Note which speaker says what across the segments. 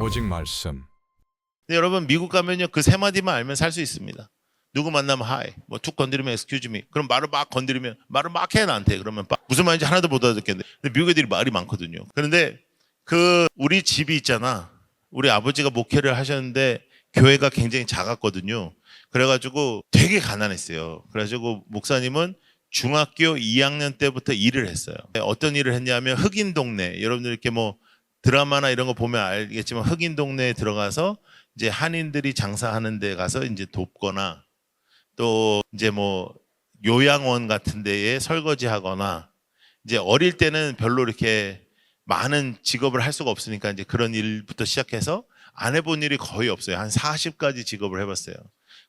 Speaker 1: 오직 말씀
Speaker 2: 근데 여러분 미국 가면요 그 세 마디만 알면 살 수 있습니다. 누구 만나면 하이, 뭐 툭 건드리면 excuse me. 그럼 말을 막 건드리면 말을 막 해 나한테 그러면 막 무슨 말인지 하나도 못 알아듣겠는데 근데 미국 애들이 말이 많거든요. 그런데 그 우리 집이 있잖아. 우리 아버지가 목회를 하셨는데 교회가 굉장히 작았거든요. 그래가지고 되게 가난했어요. 그래가지고 목사님은 중학교 2학년 때부터 일을 했어요. 어떤 일을 했냐면 흑인 동네 여러분들 이렇게 뭐 드라마나 이런 거 보면 알겠지만 흑인 동네에 들어가서 이제 한인들이 장사하는 데 가서 이제 돕거나 또 이제 뭐 요양원 같은 데에 설거지 하거나 이제 어릴 때는 별로 이렇게 많은 직업을 할 수가 없으니까 이제 그런 일부터 시작해서 안 해본 일이 거의 없어요. 한 40가지 직업을 해봤어요.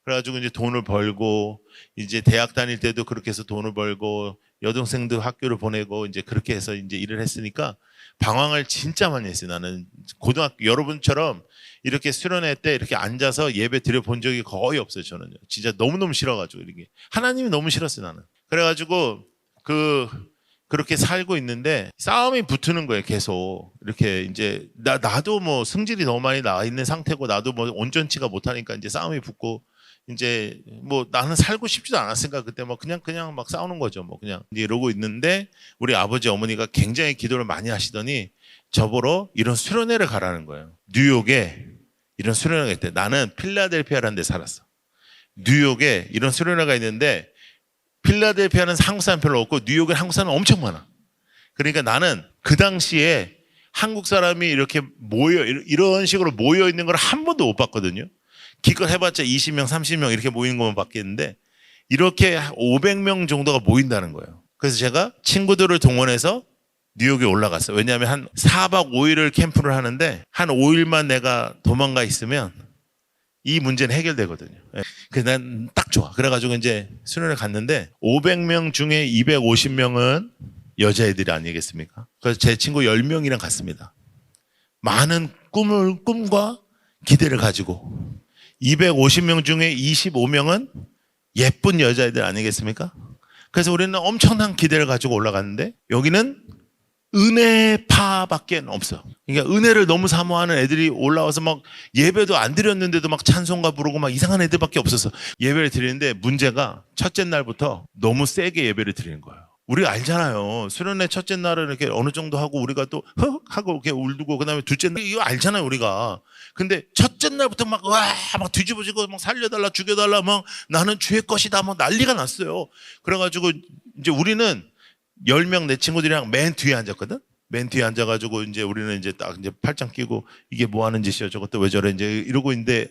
Speaker 2: 그래가지고 이제 돈을 벌고 이제 대학 다닐 때도 그렇게 해서 돈을 벌고 여동생도 학교를 보내고 이제 그렇게 해서 이제 일을 했으니까 방황을 진짜 많이 했어요. 나는 고등학교 여러분처럼 이렇게 수련회 때 이렇게 앉아서 예배 드려 본 적이 거의 없어요. 저는요. 진짜 너무너무 싫어가지고 이게 하나님이 너무 싫었어요. 나는. 그래가지고 그 그렇게 살고 있는데 싸움이 붙는 거예요. 계속 이렇게 이제 나 나도 뭐 승질이 너무 많이 나 있는 상태고 나도 뭐 온전치가 못하니까 이제 싸움이 붙고 이제 뭐 나는 살고 싶지도 않았으니까 그때 뭐 그냥 그냥 막 싸우는 거죠. 뭐 그냥 이러고 있는데 우리 아버지 어머니가 굉장히 기도를 많이 하시더니 저보러 이런 수련회를 가라는 거예요. 뉴욕에 이런 수련회가 있대. 나는 필라델피아라는 데 살았어. 뉴욕에 이런 수련회가 있는데 필라델피아는 한국 사람 별로 없고 뉴욕에 한국 사람 엄청 많아. 그러니까 나는 그 당시에 한국 사람이 이렇게 모여 이런 식으로 모여 있는 걸 한 번도 못 봤거든요. 기껏 해봤자 20명, 30명 이렇게 모이는 것만 봤겠는데 이렇게 500명 정도가 모인다는 거예요. 그래서 제가 친구들을 동원해서 뉴욕에 올라갔어요. 왜냐하면 한 4박 5일을 캠프를 하는데 한 5일만 내가 도망가 있으면 이 문제는 해결되거든요. 예. 그래서 난 딱 좋아. 그래가지고 이제 수련을 갔는데 500명 중에 250명은 여자애들이 아니겠습니까? 그래서 제 친구 10명이랑 갔습니다. 많은 꿈을, 꿈과 기대를 가지고 250명 중에 25명은 예쁜 여자애들 아니겠습니까? 그래서 우리는 엄청난 기대를 가지고 올라갔는데 여기는 은혜파밖에 없어. 그러니까 은혜를 너무 사모하는 애들이 올라와서 막 예배도 안 드렸는데도 막 찬송가 부르고 막 이상한 애들밖에 없었어. 예배를 드리는데 문제가 첫째 날부터 너무 세게 예배를 드리는 거예요. 우리가 알잖아요. 수련회 첫째 날은 이렇게 어느 정도 하고 우리가 또흑 하고 이렇게 울고 그다음에 둘째 날 이거 알잖아요 우리가. 근데 첫째 날부터 막 와 막 뒤집어지고 막 살려달라 죽여달라 막 나는 주의 것이다 막 난리가 났어요. 그래가지고 이제 우리는 10명 내 친구들이랑 맨 뒤에 앉았거든. 맨 뒤에 앉아가지고 이제 우리는 이제 딱 이제 팔짱 끼고 이게 뭐 하는 짓이야 저것도 왜 저래 이제 이러고 있는데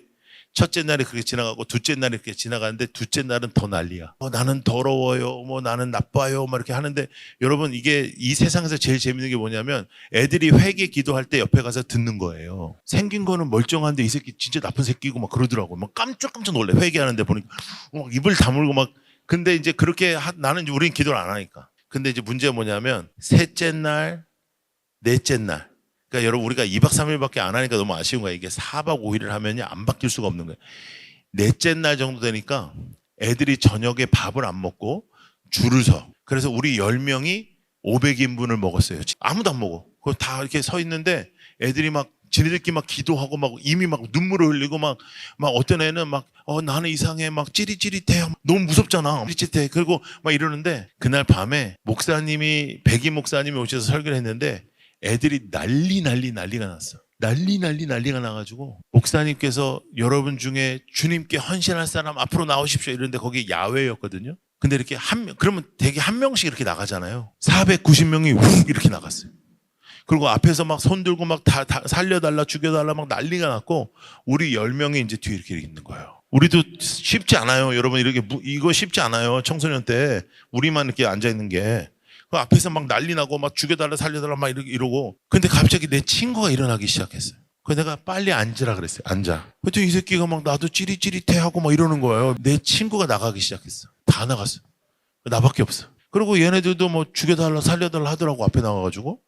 Speaker 2: 첫째 날이 그렇게 지나가고 둘째 날이 그렇게 지나가는데 둘째 날은 더 난리야. 어, 나는 더러워요. 뭐 나는 나빠요. 막 이렇게 하는데 여러분 이게 이 세상에서 제일 재밌는 게 뭐냐면 애들이 회개 기도할 때 옆에 가서 듣는 거예요. 생긴 거는 멀쩡한데 이 새끼 진짜 나쁜 새끼고 막 그러더라고. 막 깜짝깜짝 놀래. 회개하는데 보니까 막 입을 다물고 막 근데 이제 그렇게 하- 나는 우린 기도를 안 하니까. 근데 이제 문제가 뭐냐면 셋째 날, 넷째 날. 그러니까 여러분 우리가 2박 3일밖에 안 하니까 너무 아쉬운 거야. 이게 4박 5일을 하면이 안 바뀔 수가 없는 거야. 넷째 날 정도 되니까 애들이 저녁에 밥을 안 먹고 줄을 서. 그래서 우리 10명이 500인분을 먹었어요. 아무도 안 먹어. 그거 다 이렇게 서 있는데 애들이 막 지네들끼리 막 기도하고 막 이미 막 눈물을 흘리고 막, 막 어떤 애는 막, 어, 나는 이상해. 막 찌릿찌릿해. 너무 무섭잖아. 찌릿찌릿해. 그리고 막 이러는데 그날 밤에 목사님이, 백이 목사님이 오셔서 설교를 했는데 애들이 난리 난리 난리가 났어. 난리 난리 난리가 나가지고 목사님께서 여러분 중에 주님께 헌신할 사람 앞으로 나오십시오 이런데 거기 야외였거든요. 근데 이렇게 한 명, 그러면 되게 한 명씩 이렇게 나가잖아요. 490명이 훅 이렇게 나갔어요. 그리고 앞에서 막 손 들고 막 다 살려달라 죽여달라 막 난리가 났고 우리 10명이 이제 뒤에 이렇게 있는 거예요. 우리도 쉽지 않아요. 여러분 이렇게 무- 이거 쉽지 않아요. 청소년 때 우리만 이렇게 앉아 있는 게. 그 앞에서 막 난리 나고 막 죽여달라 살려달라 막 이러- 이러고 근데 갑자기 내 친구가 일어나기 시작했어요. 그래서 내가 빨리 앉으라 그랬어요. 앉아. 그랬더니 이 새끼가 막 나도 찌릿찌릿해 하고 막 이러는 거예요. 내 친구가 나가기 시작했어. 다 나갔어. 나밖에 없어. 그리고 얘네들도 뭐 죽여달라 살려달라 하더라고 앞에 나와가지고.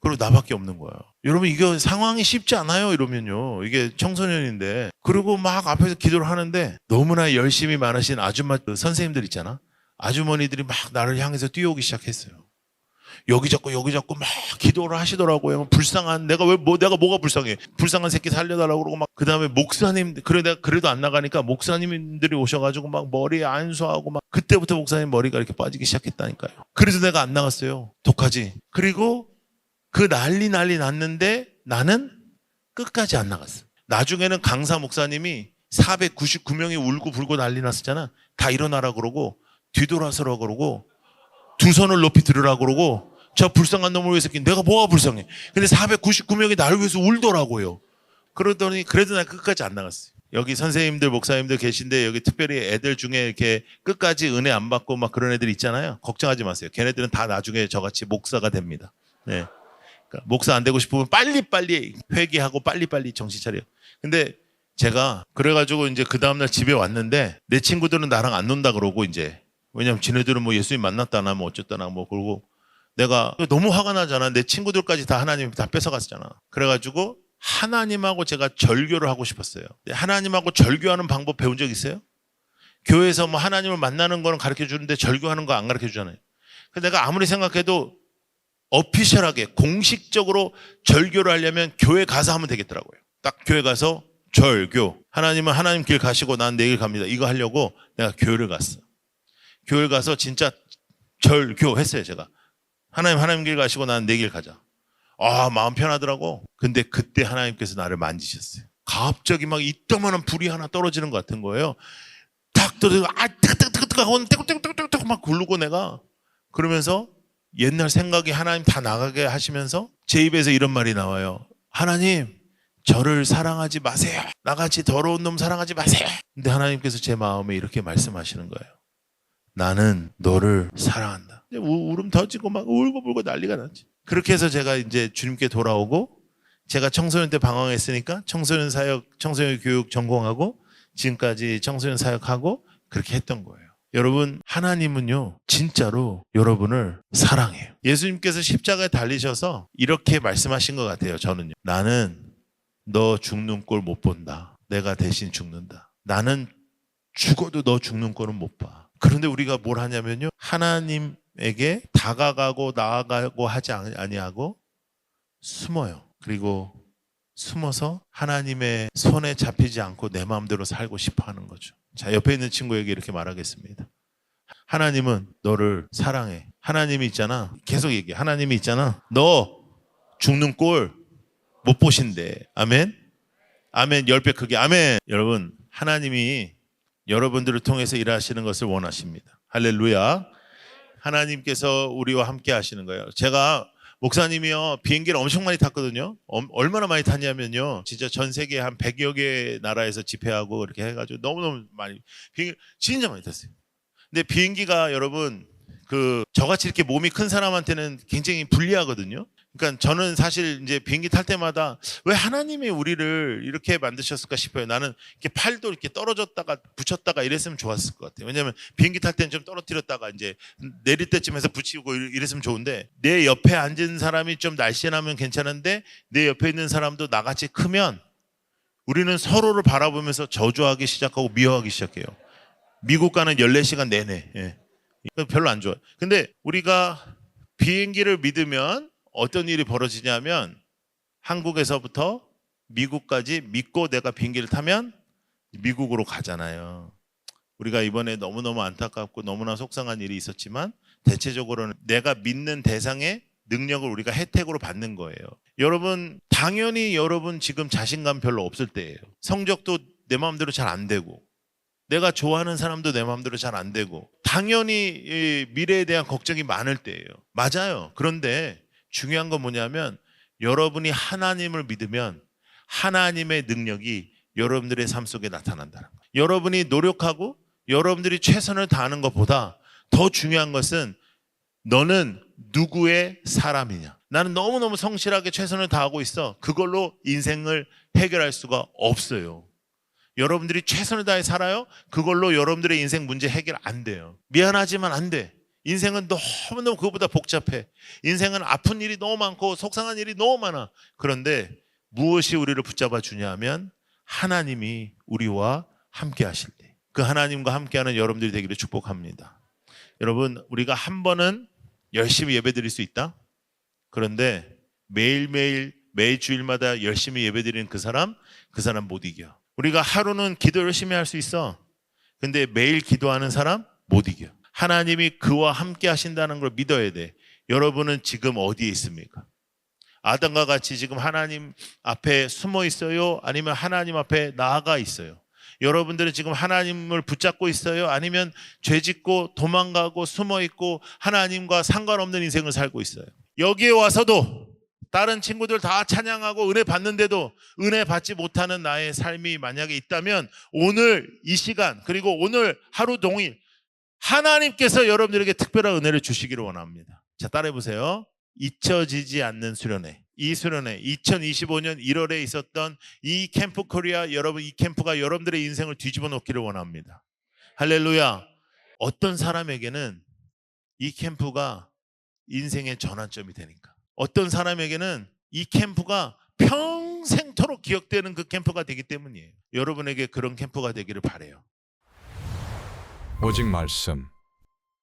Speaker 2: 그리고 나밖에 없는 거예요. 여러분 이거 상황이 쉽지 않아요 이러면요. 이게 청소년인데 그리고 막 앞에서 기도를 하는데 너무나 열심히 많으신 아줌마 그 선생님들 있잖아. 아주머니들이 막 나를 향해서 뛰어오기 시작했어요. 여기 잡고 여기 잡고 막 기도를 하시더라고요. 불쌍한 내가 왜 뭐 내가 뭐가 불쌍해? 불쌍한 새끼 살려달라고 그러고 막 그다음에 목사님 그래 내가 그래도 안 나가니까 목사님들이 오셔가지고 막 머리에 안수하고 막 그때부터 목사님 머리가 이렇게 빠지기 시작했다니까요. 그래서 내가 안 나갔어요. 독하지. 그리고 그 난리 난리 났는데 나는 끝까지 안 나갔어. 나중에는 강사 목사님이 499명이 울고 불고 난리 났었잖아. 다 일어나라 그러고 뒤돌아서라 그러고 두 손을 높이 들으라 그러고 저 불쌍한 놈을 위해서 내가 뭐가 불쌍해. 근데 499명이 나를 위해서 울더라고요. 그러더니 그래도 나 끝까지 안 나갔어요. 여기 선생님들 목사님들 계신데 여기 특별히 애들 중에 이렇게 끝까지 은혜 안 받고 막 그런 애들 있잖아요. 걱정하지 마세요. 걔네들은 다 나중에 저같이 목사가 됩니다. 네. 그러니까 목사 안 되고 싶으면 빨리빨리 회개하고 빨리빨리 정신 차려. 근데 제가 그래가지고 이제 그 다음날 집에 왔는데 내 친구들은 나랑 안 논다 그러고 이제 왜냐면 지네들은 뭐 예수님 만났다나 뭐 어쨌다나 뭐 그러고 내가 너무 화가 나잖아. 내 친구들까지 다 하나님이 다 뺏어갔잖아. 그래가지고 하나님하고 제가 절교를 하고 싶었어요. 하나님하고 절교하는 방법 배운 적 있어요? 교회에서 뭐 하나님을 만나는 거는 가르쳐 주는데 절교하는 거 안 가르쳐 주잖아요. 그래서 내가 아무리 생각해도 어피셜하게 공식적으로 절교를 하려면 교회 가서 하면 되겠더라고요. 딱 교회 가서 절교. 하나님은 하나님 길 가시고 난 내 길 갑니다. 이거 하려고 내가 교회를 갔어. 교회 가서 진짜 절교 했어요, 제가. 하나님 하나님 길 가시고 난내길 가자. 아, 마음 편하더라고. 근데 그때 하나님께서 나를 만지셨어요. 갑자기 막 이따만한 불이 하나 떨어지는 것 같은 거예요. 탁 떨어지고 아, 뜨거뜨거뜨거 하고 떼고떼고떼고떼고 막 굴르고 내가 그러면서 옛날 생각이 하나님 다 나가게 하시면서 제 입에서 이런 말이 나와요. 하나님, 저를 사랑하지 마세요. 나같이 더러운 놈 사랑하지 마세요. 근데 하나님께서 제 마음에 이렇게 말씀하시는 거예요. 나는 너를 사랑한다. 울음 터지고 막 울고불고 난리가 났지. 그렇게 해서 제가 이제 주님께 돌아오고 제가 청소년 때 방황했으니까 청소년 사역, 청소년 교육 전공하고 지금까지 청소년 사역하고 그렇게 했던 거예요. 여러분, 하나님은요, 진짜로 여러분을 사랑해요. 예수님께서 십자가에 달리셔서 이렇게 말씀하신 것 같아요, 저는요. 나는 너 죽는 꼴 못 본다. 내가 대신 죽는다. 나는 죽어도 너 죽는 꼴은 못 봐. 그런데 우리가 뭘 하냐면요. 하나님에게 다가가고 나아가고 하지 아니- 아니하고 숨어요. 그리고 숨어서 하나님의 손에 잡히지 않고 내 마음대로 살고 싶어 하는 거죠. 자, 옆에 있는 친구에게 이렇게 말하겠습니다. 하나님은 너를 사랑해. 하나님이 있잖아. 계속 얘기해. 하나님이 있잖아. 너 죽는 꼴 못 보신대. 아멘. 아멘. 열 배 크게. 아멘. 여러분, 하나님이 여러분들을 통해서 일하시는 것을 원하십니다. 할렐루야. 하나님께서 우리와 함께 하시는 거예요. 제가 목사님이요 비행기를 엄청 많이 탔거든요. 엄- 얼마나 많이 탔냐면요. 진짜 전 세계 한 100여 개 나라에서 집회하고 이렇게 해가지고 너무너무 많이 비행기 진짜 많이 탔어요. 근데 비행기가 여러분 그 저같이 이렇게 몸이 큰 사람한테는 굉장히 불리하거든요. 그러니까 저는 사실 이제 비행기 탈 때마다 왜 하나님이 우리를 이렇게 만드셨을까 싶어요. 나는 이렇게 팔도 이렇게 떨어졌다가 붙였다가 이랬으면 좋았을 것 같아요. 왜냐하면 비행기 탈 때는 좀 떨어뜨렸다가 이제 내릴 때쯤에서 붙이고 이랬- 이랬으면 좋은데 내 옆에 앉은 사람이 좀 날씬하면 괜찮은데 내 옆에 있는 사람도 나같이 크면 우리는 서로를 바라보면서 저주하기 시작하고 미워하기 시작해요. 미국 가는 14시간 내내. 예. 별로 안 좋아요. 근데 우리가 비행기를 믿으면 어떤 일이 벌어지냐면 한국에서부터 미국까지 믿고 내가 비행기를 타면 미국으로 가잖아요. 우리가 이번에 너무너무 안타깝고 너무나 속상한 일이 있었지만 대체적으로는 내가 믿는 대상의 능력을 우리가 혜택으로 받는 거예요. 여러분, 당연히 여러분 지금 자신감 별로 없을 때예요. 성적도 내 마음대로 잘 안 되고 내가 좋아하는 사람도 내 마음대로 잘 안 되고 당연히 이 미래에 대한 걱정이 많을 때예요. 맞아요. 그런데 중요한 건 뭐냐면 여러분이 하나님을 믿으면 하나님의 능력이 여러분들의 삶 속에 나타난다는 거예요. 여러분이 노력하고 여러분들이 최선을 다하는 것보다 더 중요한 것은 너는 누구의 사람이냐. 나는 너무너무 성실하게 최선을 다하고 있어. 그걸로 인생을 해결할 수가 없어요. 여러분들이 최선을 다해 살아요? 그걸로 여러분들의 인생 문제 해결 안 돼요. 미안하지만 안 돼. 인생은 너무너무 그것보다 복잡해. 인생은 아픈 일이 너무 많고 속상한 일이 너무 많아. 그런데 무엇이 우리를 붙잡아 주냐면 하나님이 우리와 함께 하실 때. 그 하나님과 함께하는 여러분들이 되기를 축복합니다. 여러분, 우리가 한 번은 열심히 예배 드릴 수 있다. 그런데 매일매일 매 주일마다 열심히 예배드리는 그 사람 그 사람 못 이겨. 우리가 하루는 기도 열심히 할 수 있어. 근데 매일 기도하는 사람 못 이겨. 하나님이 그와 함께 하신다는 걸 믿어야 돼. 여러분은 지금 어디에 있습니까? 아담과 같이 지금 하나님 앞에 숨어 있어요? 아니면 하나님 앞에 나아가 있어요? 여러분들은 지금 하나님을 붙잡고 있어요? 아니면 죄 짓고 도망가고 숨어 있고 하나님과 상관없는 인생을 살고 있어요? 여기에 와서도 다른 친구들 다 찬양하고 은혜 받는데도 은혜 받지 못하는 나의 삶이 만약에 있다면 오늘 이 시간 그리고 오늘 하루 종일 하나님께서 여러분들에게 특별한 은혜를 주시기를 원합니다. 자, 따라해 보세요. 잊혀지지 않는 수련회. 이 수련회 2025년 1월에 있었던 이 캠프 코리아 여러분 이 캠프가 여러분들의 인생을 뒤집어 놓기를 원합니다. 할렐루야. 어떤 사람에게는 이 캠프가 인생의 전환점이 되니까. 어떤 사람에게는 이 캠프가 평생토록 기억되는 그 캠프가 되기 때문이에요. 여러분에게 그런 캠프가 되기를 바래요.
Speaker 1: 오직 말씀